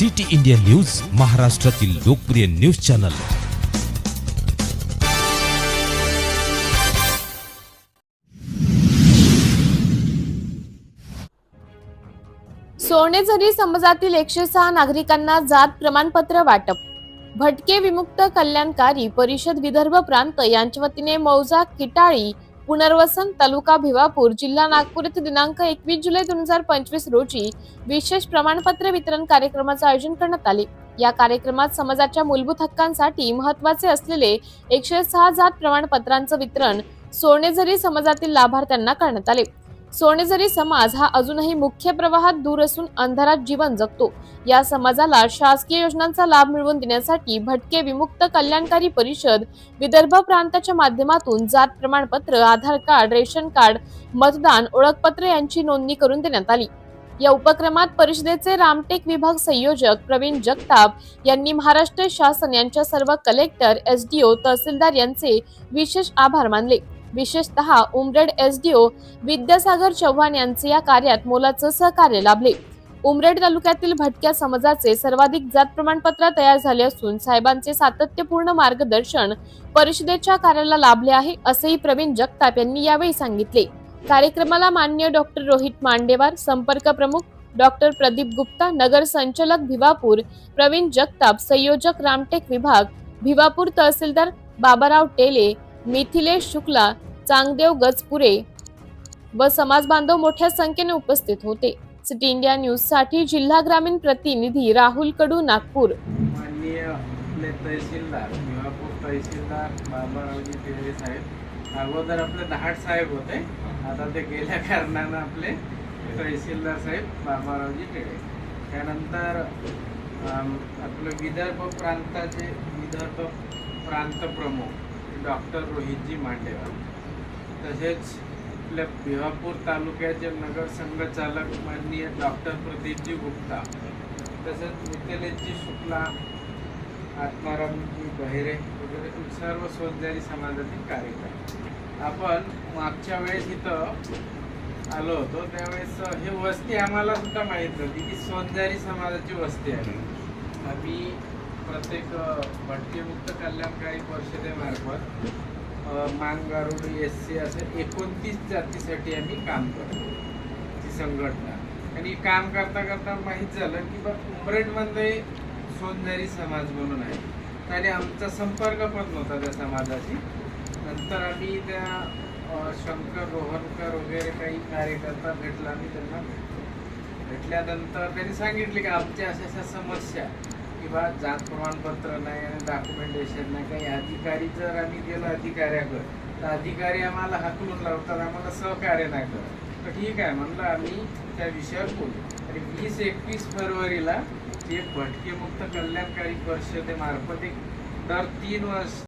City India news महाराष्ट्रातील लोकप्रिय news channel. सोनेझरी समाजातील एकशे सहा नागरिकांना जात प्रमाणपत्र वाटप भटके विमुक्त कल्याणकारी परिषद विदर्भ प्रांत यांच्या वतीने मौजा किटाळी पुनर्वसन तालुका भिवापूर जिल्हा नागपूर येथे दिनांक एकवीस जुलै दोन हजार पंचवीस रोजी विशेष प्रमाणपत्र वितरण कार्यक्रमाचे आयोजन करण्यात आले. या कार्यक्रमात समाजाच्या मूलभूत हक्कांसाठी महत्त्वाचे असलेले एकशे सहा जात प्रमाणपत्रांचं वितरण सोनेझरी समाजातील लाभार्थ्यांना करण्यात आले. सोनेझरी समाज हा अजूनही मुख्य प्रवाहात दूर असून अंधारात जीवन जगतो. या समाजाला शासकीय योजनांचा लाभ मिळवून देण्यासाठी भटके विमुक्त कल्याणकारी परिषद विदर्भ प्रांताच्या माध्यमातून जात प्रमाणपत्र आधार कार्ड रेशन कार्ड मतदान ओळखपत्र यांची नोंदणी करून देण्यात आली. या उपक्रमात परिषदेचे रामटेक विभाग संयोजक प्रवीण जगताप यांनी महाराष्ट्र शासन यांच्या सर्व कलेक्टर एसडीओ तहसीलदार यांचे विशेष आभार मानले. विशेषतः उमरेड एसडीओ विद्यासागर चव्हाण यांचे या कार्यात मोलाचं सहकार्य लाभले. उमरेड तालुक्यातील भटक्या समाजाचे सर्वाधिक जात प्रमाणपत्र तयार झाले असून साहेबांचे सातत्यपूर्ण मार्गदर्शन परिषदेच्या कार्याला लाभले आहे असेही प्रवीण जगताप यांनी यावेळी सांगितले. कार्यक्रमाला मान्य डॉक्टर रोहित मांडेवार संपर्क प्रमुख डॉक्टर प्रदीप गुप्ता नगर संचालक भिवापूर प्रवीण जगताप संयोजक रामटेक विभाग भिवापूर तहसीलदार बाबाराव टेले मिथिलेश शुक्ला चांगदेव गजपुरे व समाज बांधव मोठ्या संख्येने उपस्थित होते. सिटी इंडिया न्यूजसाठी जिल्हा ग्रामीण प्रतिनिधी राहुल कडू नागपूर. माननीय आपले तहसीलदार भिवापूर तहसीलदार बाबारावजी टेहरे साहेब. अगोदर आपले दहाड साहेब होते. आता ते गेल्या कारणानं आपले तहसीलदार साहेब बाबारावजी टेहरे त्यानंतर आपलं विदर्भ प्रांताचे विदर्भ प्रांत प्रमुख डॉक्टर रोहितजी मांडेवा तसेच आपल्या भिवापूर तालुक्याचे नगरसंघ चालक माननीय डॉक्टर प्रदीपजी गुप्ता. तसेच मितेलेजी शुक्ला आत्मारामजी बहिरे वगैरे सर्व सोजदारी समाजातील कार्यकर्ते. आपण मागच्या वेळेस इथं आलो होतो. त्यावेळेस हे वस्ती आम्हाला सुद्धा माहीत नव्हती की सोनजारी समाजाची वस्ती आहे. आम्ही प्रत्येक अ, भटकेमुक्त कल्याणकारी परिषदेमार्फत अ, एस सी असे एकोणतीस जातीसाठी आम्ही काम करतो. ती संघटना. आणि काम करता करता माहीत झालं की बा उमरेडमध्ये सोनझारी समाज म्हणून आहे. आणि आमचा संपर्क पण नव्हता त्या समाजाशी. नंतर आम्ही त्या शंकर रोहनकर वगैरे काही कार्यकर्ता भेटला आम्ही त्यांना भेटल्यानंतर त्यांनी सांगितले की आमच्या अशा अशा समस्या किंवा जात प्रमाणपत्र नाही आणि डॉक्युमेंटेशन नाही काही अधिकारी जर आम्ही गेलो अधिकाऱ्याकडे तर अधिकारी आम्हाला हाकलून लावतात आम्हाला सहकार्य नाही करत. तर ठीक आहे म्हणलं आम्ही त्या विषयावर बोलू. आणि वीस एकवीस फरवरीला एक भटकेमुक्त कल्याणकारी परिषदेमार्फत एक दर तीन वर्ष